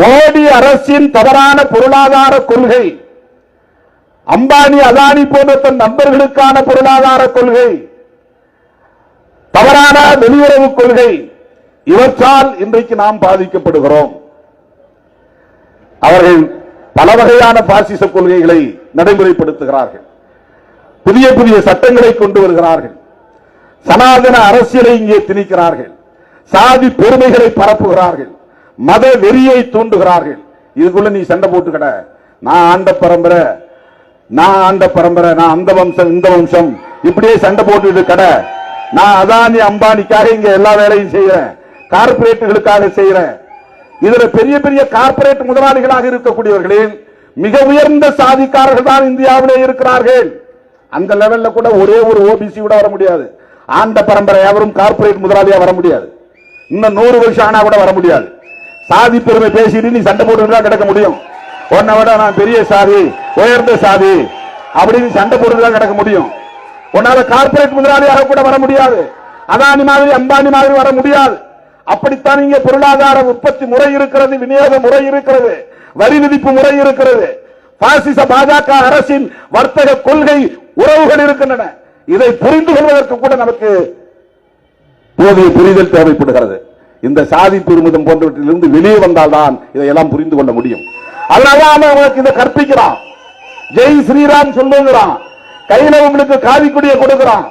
மோடி அரசின் தவறான பொருளாதார கொள்கை அம்பானி அதானி போன்ற தன் நண்பர்களுக்கான பொருளாதார கொள்கை தவறான வெளியுறவு கொள்கை இவற்றால் இன்றைக்கு நாம் பாதிக்கப்படுகிறோம். அவர்கள் பல வகையான பாசிச கொள்கைகளை நடைமுறைப்படுத்துகிறார்கள். புதிய புதிய சட்டங்களை கொண்டு வருகிறார்கள். சனாதன அரசியலை இங்கே திணிக்கிறார்கள். சாதி பெருமைகளை பரப்புகிறார்கள். மத வெறியை தூண்டுகிறார்கள். இதுக்குள்ள நீ சண்டை போட்டுக்கட. நான் ஆண்ட பரம்பரை நான் ஆண்ட பரம்பரை நான் அந்த வம்சம் இந்த வம்சம். இப்படியே சண்டை போட்டுட்டு கடை நான் அதானி அம்பானிக்காக இங்க எல்லா வேலையும் செய்யறேன். கார்பரேட்டுகளுக்காக செய்யறேன். இதுல பெரிய பெரிய கார்பரேட் முதலாளிகளாக இருக்கக்கூடியவர்களின் மிக உயர்ந்த சாதிக்காரர்கள் தான் இந்தியாவிலே இருக்கிறார்கள். அந்த லெவல்ல கூட ஒரே ஒரு ஓபிசி கூட வர முடியாது. ஆண்ட பரம்பரை எவரும் கார்பரேட் முதலாளியா வர முடியாது. இன்னும் நூறு வருஷம் ஆனா கூட வர முடியாது. சாதி பெருமை பேசிட்டு நீ சண்டை போட்டு கிடக்க முடியும். உன்னை விட நான் பெரிய சாதி உயர்ந்த சாதி. அப்படின்னு சண்டை போட்டு கிடக்க முடியும். உன்னால கார்பரேட் முதலாளியாக கூட வர முடியாது. அதானி மாதிரி அம்பானி மாதிரி வர முடியாது. அப்படித்தான் இங்க பொருளாதார உற்பத்தி முறை இருக்கிறது விநியோக முறை இருக்கிறது வரி விதிப்பு முறை இருக்கிறது. பாசிச பாஜக அரசின் வர்த்தக கொள்கை உறவுகள் இருக்கின்றன. இதை புரிந்து கொள்வதற்கு கூட நமக்கு போதிய புரிதல் தேவைப்படுகிறது. இந்த சாதி பெருமிதம் போன்றவற்றிலிருந்து வெளியே வந்தால்தான் இதையெல்லாம் புரிந்து கொள்ள முடியும். அதனாலதான் அவன் உங்களுக்கு இதை கற்பிக்கிறான். ஜெய் ஸ்ரீராம் சொல்லுங்கிறான். கையில உங்களுக்கு காவி கொடியை கொடுக்கிறான்.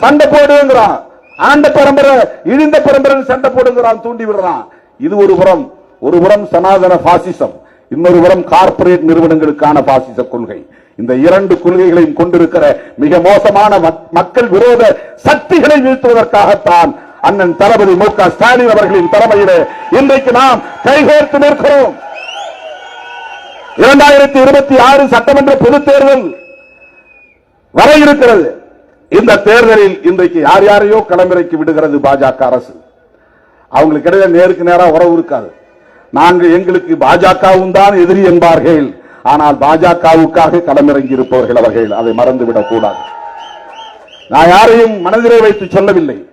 சண்டை போடுங்கிறான். ஆண்ட பரம்பரை இழிந்த பரம்பரை சண்டை போடுங்கிறான் தூண்டி விடுறான். இது ஒரு புறம் ஒரு புறம் சனாதன பாசிசம் இன்னொரு புறம் கார்ப்பரேட் நிறுவனங்களுக்கான பாசிச கொள்கை. இந்த இரண்டு கொள்கைகளையும் கொண்டிருக்கிற மிக மோசமான மக்- மக்கள் விரோத சக்திகளை வீழ்த்துவதற்காகத்தான் அண்ணன் தளபதி மு க ஸ்டாலின் அவர்களின் தலைமையிலே இன்றைக்கு நாம் கைகோர்த்து நிற்கிறோம். இரண்டாயிரத்தி இருபத்தி ஆறு சட்டமன்ற பொதுத் தேர்தல் வர இருக்கிறது. இந்த தேர்தலில் இன்றைக்கு யார் யாரையோ களமிறக்கி விடுகிறது பாஜக அரசு. அவங்களுக்கு இடையில நேருக்கு நேரா உறவு இருக்காது. நாங்கள் எங்களுக்கு பாஜகவும் தான் எதிரி என்பார்கள். ஆனால் பாஜகவுக்காக களமிறங்கி இருப்பவர்கள் அவர்கள். அதை மறந்துவிடக் கூடாது நான் யாரையும் மனதிலே வைத்து சொல்லவில்லை.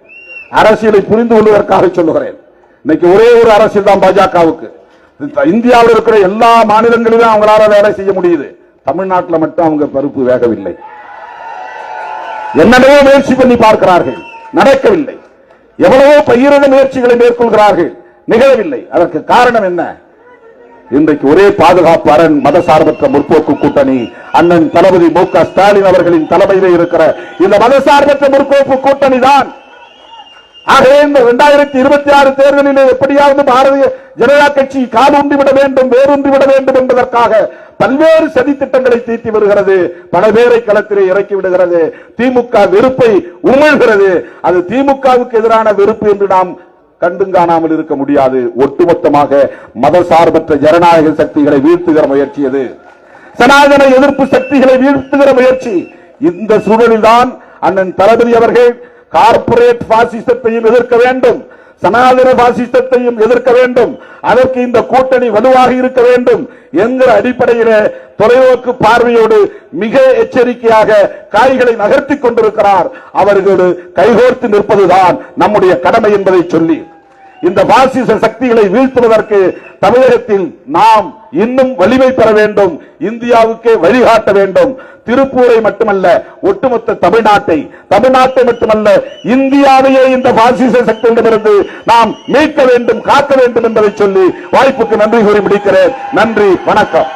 அரசியலை புரிந்து கொள்வதற்காக சொல்லுகிறேன். இன்னைக்கு ஒரே ஒரு அரசியல் தான் பாஜகவுக்கு. இந்தியாவில் இருக்கிற எல்லா மாநிலங்களிலும் அவங்களால வேலை செய்ய முடியுது. தமிழ்நாட்டில் மட்டும் அவங்க பருப்பு வேகவில்லை. என்னென்னவோ முயற்சி பண்ணி பார்க்கிறார்கள். நடக்கவில்லை. எவ்வளவோ பகிரத முயற்சிகளை மேற்கொள்கிறார்கள். நிகழவில்லை. அதற்கு காரணம் என்ன? இன்றைக்கு ஒரே பாதுகாப்பு அரண் மதசார்பற்ற முற்போக்கு கூட்டணி அண்ணன் தளபதி மு க ஸ்டாலின் அவர்களின் தலைமையிலே இருக்கிற இந்த மதசார்பற்ற முற்போக்கு கூட்டணி தான் ஆகவே இந்த இரண்டாயிரத்தி இருபத்தி ஆறு தேர்தலில் எப்படியாவது பாரதிய ஜனதா கட்சி காலூன்றி விட வேண்டும் வேரூன்றி விட வேண்டும் என்பதற்காக பல்வேறு சதி திட்டங்களை தீட்டி வருகிறது. பல பேரை களத்திலே இறக்கி விடுகிறது. திமுக வெறுப்பை உமிழ்கிறது. அது திமுகவுக்கு எதிரான வெறுப்பு என்று நாம் கண்டும் காணாமல் இருக்க முடியாது. ஒட்டுமொத்தமாக மதசார்பற்ற ஜனநாயக சக்திகளை வீழ்த்துகிற முயற்சி அது சனாதன எதிர்ப்பு சக்திகளை வீழ்த்துகிற முயற்சி. இந்த சூழலில் தான் அண்ணன் தளபதி அவர்கள் கார்பரேட் பாசிசத்தையும் எதிர்க்க வேண்டும். சனாதன பாசிசத்தையும் எதிர்க்க வேண்டும். அதற்கு இந்த கூட்டணி வலுவாக இருக்க வேண்டும் என்கிற அடிப்படையில தொலைநோக்கு பார்வையோடு மிக எச்சரிக்கையாக காய்களை நகர்த்தி கொண்டிருக்கிறார். அவர்களோடு கைகோர்த்து நிற்பதுதான் நம்முடைய கடமை என்பதை சொல்லி. இந்த பாசிச சக்திகளை வீழ்த்துவதற்கு தமிழகத்தில் நாம் இன்னும் வலிமை பெற வேண்டும் இந்தியாவுக்கே வழிகாட்ட வேண்டும். திருப்பூரை மட்டுமல்ல ஒட்டுமொத்த தமிழ்நாட்டை தமிழ்நாட்டை மட்டுமல்ல இந்தியாவையே இந்த பாசிச சக்தியிடமிருந்து நாம் மீட்க வேண்டும் காக்க வேண்டும் என்பதை சொல்லி வாய்ப்புக்கு நன்றி கூறி முடிக்கிறேன். நன்றி வணக்கம்.